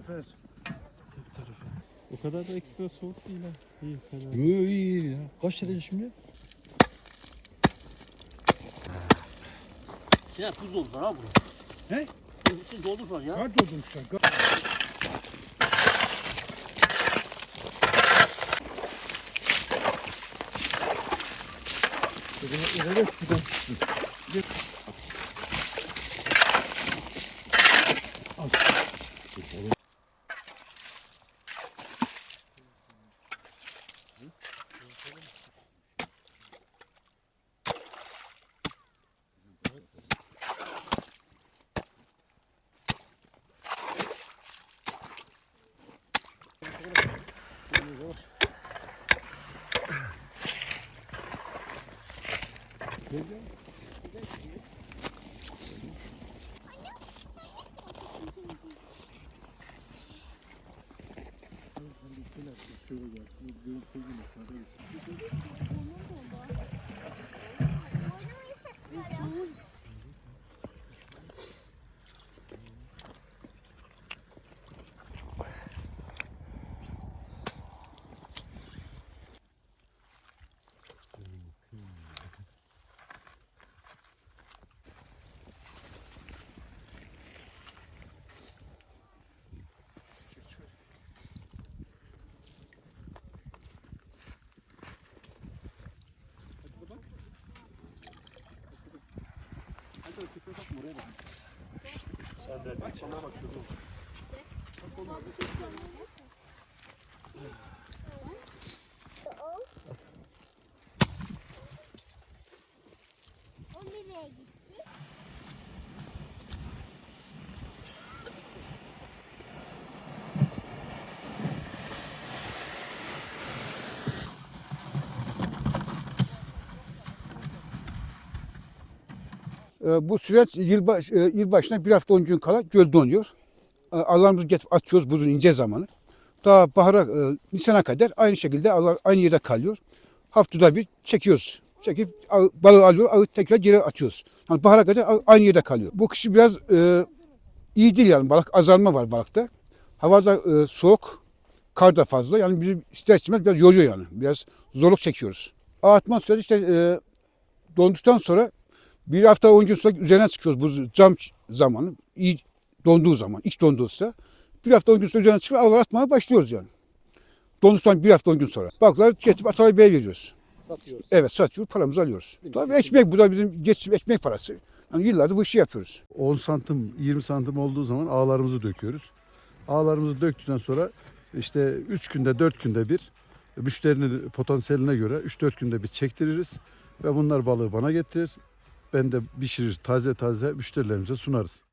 sefer. Tek tarafı. O kadar da ekstra soğuk değil ha. İyi fena. Yo iyi iyi ya. Kaç derece şimdi? Sinan tuz doldursan ha bunu. He? Siz doldursan ya. Kaç oldun sen? Kaç? Temiz olur. Şöyle gelsin. Görüntü gibi. Evet gidelim. O nereye gitti? Bu süreç yıl, baş, e, yıl başına bir hafta 10 gün kala göl donuyor. Ee, Alarmımızı getirip atıyoruz buzun ince zamanı. Daha bahara, e, Nisan'a kadar aynı şekilde aynı yerde kalıyor. Haftada bir çekiyoruz. Çekip balığı alıyor, ağı tekrar geri atıyoruz. Yani bahara kadar aynı yerde kalıyor. Bu kışı biraz e, iyi değil yani balık azalma var balıkta. Havada e, soğuk, kar da fazla. Yani bizi ister istemez biraz yoruyor yani. Biraz zorluk çekiyoruz. Ağ atma süreci işte e, donduktan sonra bir hafta 10 gün sonra üzerine çıkıyoruz buz cam zamanı. iyi donduğu zaman, iç donduysa. Bir hafta 10 gün sonra üzerine çıkıp avlar atmaya başlıyoruz yani. Donduktan bir hafta 10 gün sonra. Balıkları getirip Atalay Bey'e veriyoruz. Satıyoruz. Evet satıyoruz, paramızı alıyoruz. Tabii ekmek, bu da bizim geçim ekmek parası. Yani yıllardır bu işi yapıyoruz. 10 santim 20 santim olduğu zaman ağlarımızı döküyoruz. Ağlarımızı döktükten sonra işte 3 günde 4 günde bir müşterinin potansiyeline göre 3-4 günde bir çektiririz ve bunlar balığı bana getirir. Ben de pişirir taze taze müşterilerimize sunarız.